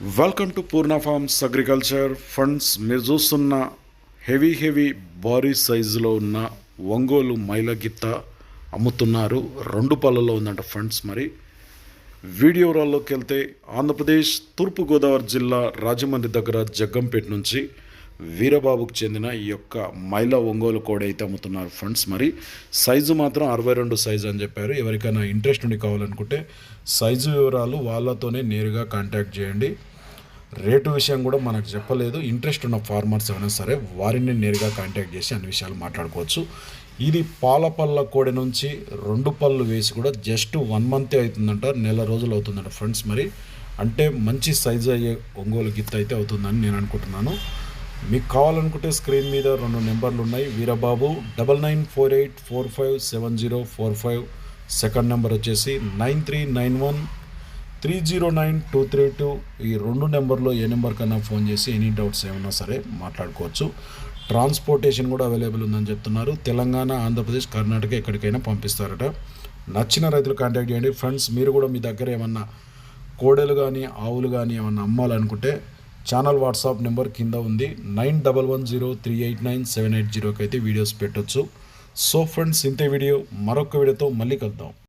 Welcome to Purna farms agriculture funds మీరు చూస్తున్న heavy heavy భారీ సైజులో ఉన్న ఒంగోలు మైలగిత్త అమ్ముతున్నారు. రెండు పళ్ళలో ఉందంట ఫండ్స్ మరి. వీడియో రాల్లోకి వెళ్తే ఆంధ్రప్రదేశ్ తూర్పుగోదావరి జిల్లా రాజమండ్రి దగ్గర జగ్గంపేట నుంచి వీరబాబుకు చెందిన ఈ యొక్క మైల ఒంగోలు కోడి అయితే అమ్ముతున్నారు ఫండ్స్ మరి సైజు మాత్రం అరవై రెండు సైజు అని చెప్పారు. ఎవరికైనా ఇంట్రెస్ట్ ఉండి కావాలనుకుంటే సైజు వివరాలు వాళ్ళతోనే నేరుగా కాంటాక్ట్ చేయండి. రేటు విషయం కూడా మనకు చెప్పలేదు. ఇంట్రెస్ట్ ఉన్న ఫార్మర్స్ ఏమైనా సరే వారిని నేరుగా కాంటాక్ట్ చేసి అన్ని విషయాలు మాట్లాడుకోవచ్చు. ఇది పాల పళ్ళ కోడి నుంచి రెండు పళ్ళు వేసి కూడా జస్ట్ వన్ మంతే అవుతుందంట. నెల రోజులు అవుతుందంట ఫ్రెండ్స్ మరి అంటే మంచి సైజు అయ్యే ఒంగోలు గిత్త అయితే అవుతుందని నేను అనుకుంటున్నాను. మీకు కావాలనుకుంటే స్క్రీన్ మీద రెండు నెంబర్లు ఉన్నాయి. Veerababu double nine four eight four five seven zero four five. Second number వచ్చేసి nine three nine one three zero nine two three two. ఈ రెండు నెంబర్లో ఏ నెంబర్ కన్నా ఫోన్ చేసి ఎనీ డౌట్స్ ఏమైనా సరే మాట్లాడుకోవచ్చు. ట్రాన్స్పోర్టేషన్ కూడా అవైలబుల్ ఉందని చెప్తున్నారు. తెలంగాణ ఆంధ్రప్రదేశ్ కర్ణాటక ఎక్కడికైనా పంపిస్తారట. నచ్చిన రైతులు కాంటాక్ట్ చేయండి. ఫ్రెండ్స్ మీరు కూడా మీ దగ్గర ఏమన్నా కోడెలు కానీ ఆవులు కానీ ఏమన్నా అమ్మాలనుకుంటే ఛానల్ వాట్సాప్ నెంబర్ కింద ఉంది. Nine double one zero three eight nine seven eight జీరోకి అయితే వీడియోస్ పెట్టొచ్చు. సో ఫ్రెండ్స్ ఇంతే వీడియో. మరొక వీడియోతో మళ్ళీ కలుద్దాం.